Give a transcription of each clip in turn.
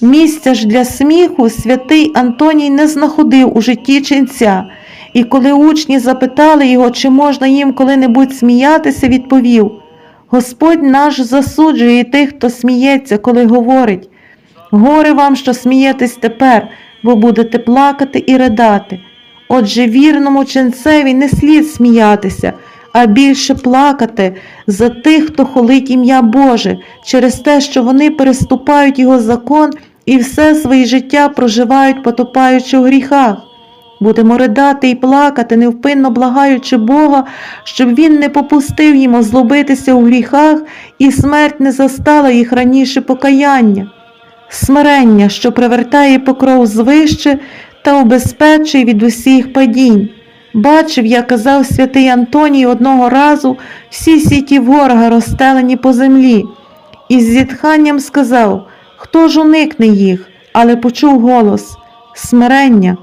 Місця ж для сміху святий Антоній не знаходив у житті ченця, і коли учні запитали його, чи можна їм коли-небудь сміятися, відповів Господь наш засуджує тих, хто сміється, коли говорить. Горе вам, що смієтесь тепер, бо будете плакати і ридати. Отже, вірному ченцеві не слід сміятися, а більше плакати за тих, хто холить ім'я Боже, через те, що вони переступають його закон і все своє життя проживають, потопаючи у гріхах. Будемо ридати і плакати, невпинно благаючи Бога, щоб Він не попустив їм озлобитися у гріхах, і смерть не застала їх раніше покаяння. Смирення, що привертає покров звище та убезпечує від усіх падінь. Бачив, як казав святий Антоній одного разу всі сіті ворога розстелені по землі, і з зітханням сказав, хто ж уникне їх, але почув голос смирення.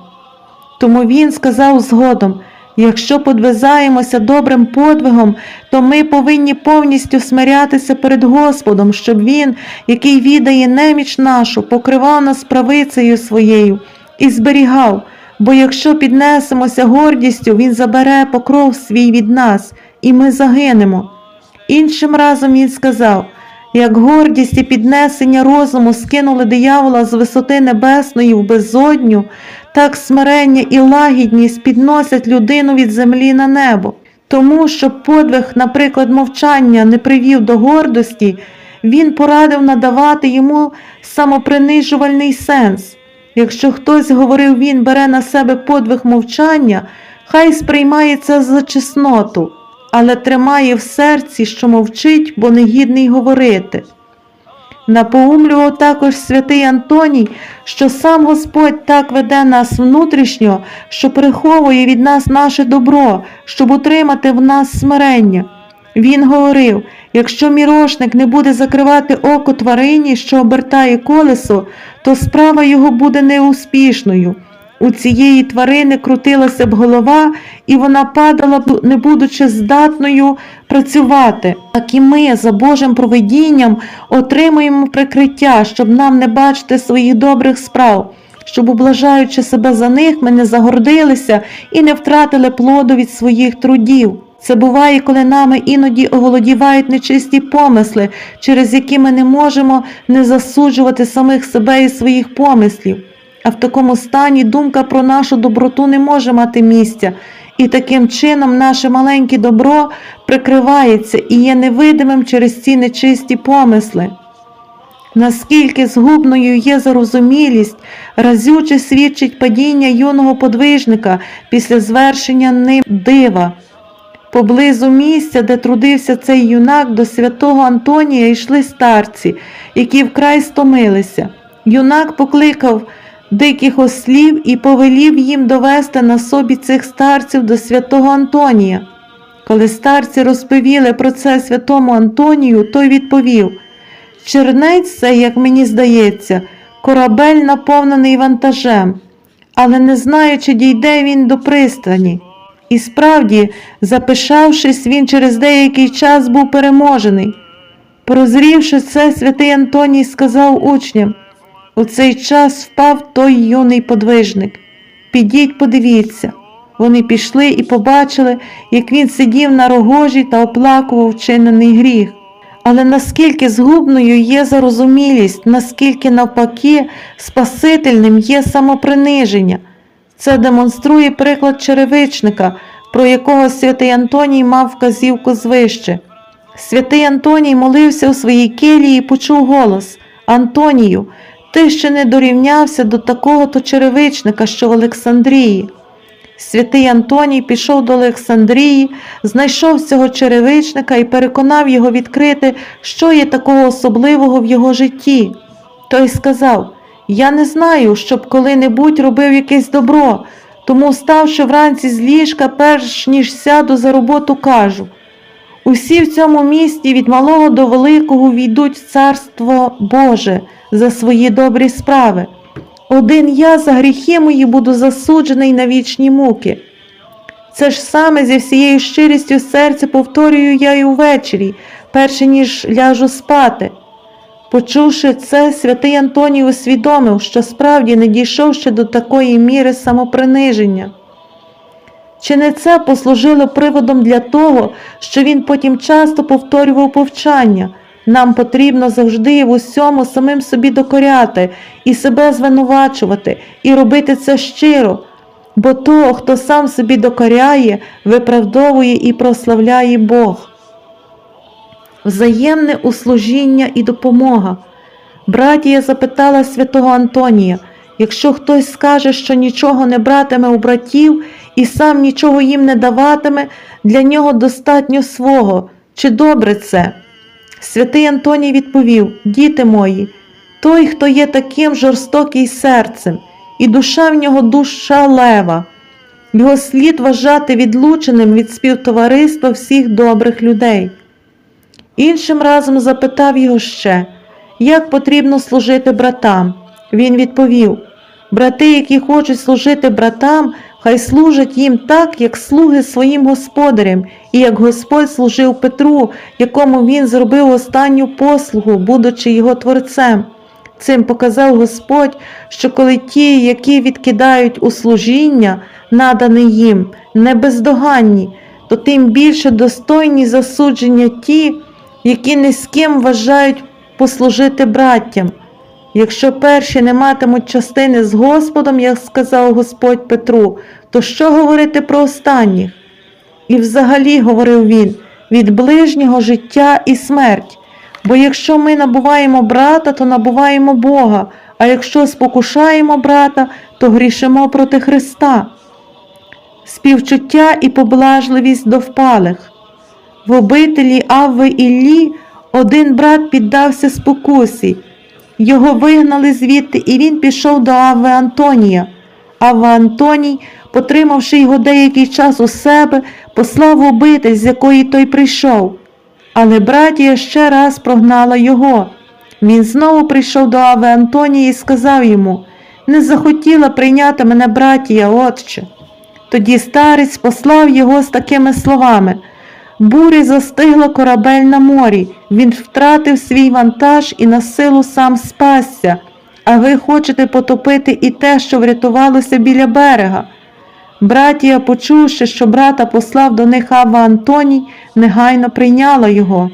Тому він сказав згодом: якщо подвизаємося добрим подвигом, то ми повинні повністю смирятися перед Господом, щоб Він, який відає неміч нашу, покривав нас правицею своєю і зберігав. Бо якщо піднесемося гордістю, Він забере покров свій від нас, і ми загинемо. Іншим разом він сказав, як гордість і піднесення розуму скинули диявола з висоти небесної в безодню, так смирення і лагідність підносять людину від землі на небо. Тому, щоб подвиг, наприклад, мовчання не привів до гордості, він порадив надавати йому самопринижувальний сенс. Якщо хтось говорив, він бере на себе подвиг мовчання, хай сприймає це за чесноту, але тримає в серці, що мовчить, бо негідний говорити. Напоумлював також святий Антоній, що сам Господь так веде нас внутрішньо, що приховує від нас наше добро, щоб утримати в нас смирення. Він говорив: якщо мірошник не буде закривати око тварині, що обертає колесо, то справа його буде неуспішною. У цієї тварини крутилася б голова, і вона падала б, не будучи здатною працювати. Так і ми за Божим провидінням отримуємо прикриття, щоб нам не бачити своїх добрих справ, щоб, облажаючи себе за них, ми не загордилися і не втратили плоду від своїх трудів. Це буває, коли нами іноді оволодівають нечисті помисли, через які ми не можемо не засуджувати самих себе і своїх помислів. А в такому стані думка про нашу доброту не може мати місця, і таким чином наше маленьке добро прикривається і є невидимим через ці нечисті помисли. Наскільки згубною є зарозумілість, разюче свідчить падіння юного подвижника після звершення ним дива. Поблизу місця, де трудився цей юнак, до святого Антонія йшли старці, які вкрай стомилися. Юнак покликав диких ослів і повелів їм довести на собі цих старців до святого Антонія. Коли старці розповіли про це святому Антонію, той відповів Чернець це, як мені здається, корабель наповнений вантажем, але не знаю, чи дійде він до пристані. І справді, запишавшись, він через деякий час був переможений. Прозрівши це, святий Антоній сказав учням у цей час впав той юний подвижник. Підіть, подивіться. Вони пішли і побачили, як він сидів на рогожі та оплакував вчинений гріх. Але наскільки згубною є зарозумілість, наскільки навпаки спасительним є самоприниження. Це демонструє приклад черевичника, про якого святий Антоній мав вказівку звище. Святий Антоній молився у своїй келії і почув голос Антонію, ти ще не дорівнявся до такого то черевичника, що в Олександрії. Святий Антоній пішов до Олександрії, знайшов цього черевичника і переконав його відкрити, що є такого особливого в його житті. Той сказав: Я не знаю, щоб коли-небудь робив якесь добро, тому, вставши вранці з ліжка, перш ніж сяду за роботу, кажу. Усі в цьому місті від малого до великого війдуть в царство Боже за свої добрі справи. Один я за гріхи мої буду засуджений на вічні муки. Це ж саме зі всією щирістю серця повторюю я й увечері, перше ніж ляжу спати. Почувши це, святий Антоній усвідомив, що справді не дійшов ще до такої міри самоприниження. Чи не це послужило приводом для того, що він потім часто повторював повчання? Нам потрібно завжди в усьому самим собі докоряти і себе звинувачувати, і робити це щиро, бо того, хто сам собі докоряє, виправдовує і прославляє Бог. Взаємне услужіння і допомога. Братія запитала святого Антонія, якщо хтось скаже, що нічого не братиме у братів і сам нічого їм не даватиме, для нього достатньо свого. Чи добре це? Святий Антоній відповів: Діти мої, той, хто є таким жорстокий серцем, і душа в нього душа лева, його слід вважати відлученим від співтовариства всіх добрих людей. Іншим разом запитав його ще, як потрібно служити братам. Він відповів: брати, які хочуть служити братам, хай служать їм так, як слуги своїм господарям, і як Господь служив Петру, якому він зробив останню послугу, будучи його творцем. Цим показав Господь, що коли ті, які відкидають у служіння, надане їм, не бездоганні, то тим більше достойні засудження ті, які ні з ким вважають послужити браттям. Якщо перші не матимуть частини з Господом, як сказав Господь Петру, то що говорити про останніх? І взагалі, говорив він, від ближнього життя і смерть. Бо якщо ми набуваємо брата, то набуваємо Бога, а якщо спокушаємо брата, то грішимо проти Христа. Співчуття і поблажливість до впалих. В обителі Авви Іллі один брат піддався спокусі. Його вигнали звідти, і він пішов до Авви Антонія. Авва Антоній, потримавши його деякий час у себе, послав обитель, з якої той прийшов. Але братія ще раз прогнала його. Він знову прийшов до Ави Антонія і сказав йому Не захотіла прийняти мене братія, отче. Тоді старець послав його з такими словами Бурі застигла корабель на морі, він втратив свій вантаж і на силу сам спасся, а ви хочете потопити і те, що врятувалося біля берега. Братія, почувши, що брата послав до них Ава Антоній, негайно прийняла його.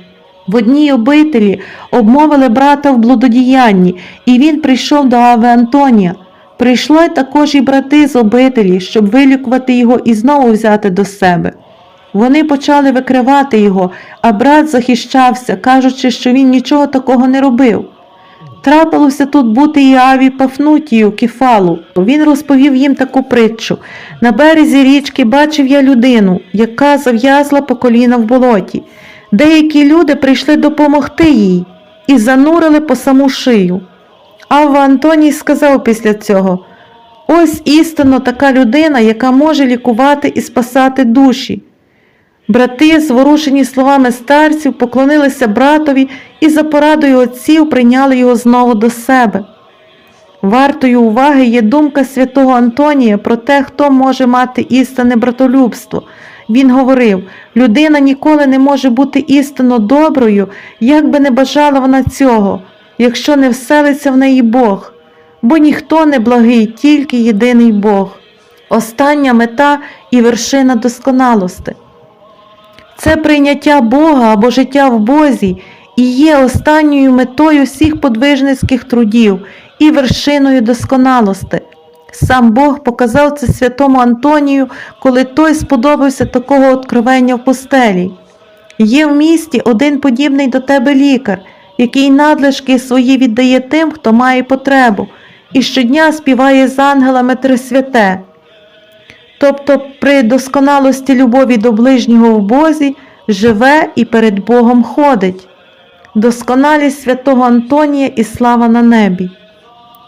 В одній обителі обмовили брата в блудодіянні, і він прийшов до Ави Антонія. Прийшли також і брати з обителі, щоб вилікувати його і знову взяти до себе. Вони почали викривати його, а брат захищався, кажучи, що він нічого такого не робив. Трапилося тут бути і Аві Пафнутію Кефалу. Він розповів їм таку притчу. На березі річки бачив я людину, яка зав'язла по коліна в болоті. Деякі люди прийшли допомогти їй і занурили по саму шию. Авва Антоній сказав після цього: ось істинно така людина, яка може лікувати і спасати душі. Брати, зворушені словами старців, поклонилися братові і за порадою отців прийняли його знову до себе. Вартою уваги є думка святого Антонія про те, хто може мати істинне братолюбство. Він говорив: людина ніколи не може бути істинно доброю, як би не бажала вона цього, якщо не вселиться в неї Бог, бо ніхто не благий, тільки єдиний Бог. Остання мета і вершина досконалости. Це прийняття Бога або життя в Бозі і є останньою метою всіх подвижницьких трудів і вершиною досконалости. Сам Бог показав це святому Антонію, коли той сподобався такого откровення в постелі. Є в місті один подібний до тебе лікар, який надлишки свої віддає тим, хто має потребу, і щодня співає з ангелами Трисвяте. Тобто при досконалості любові до ближнього в Бозі живе і перед Богом ходить. Досконалість святого Антонія і слава на небі.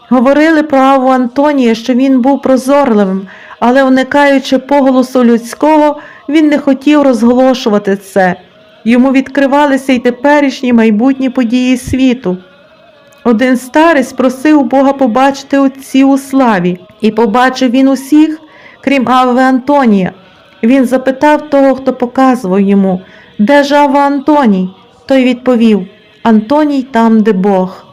Говорили про Аву Антонія, що він був прозорливим, але, уникаючи поголосу людського, він не хотів розголошувати це. Йому відкривалися й теперішні майбутні події світу. Один старець просив Бога побачити отці у славі, і побачив він усіх, крім Ави Антонія. Він запитав того, хто показував йому, де ж Ава Антоній? Той відповів Антоній там, де Бог.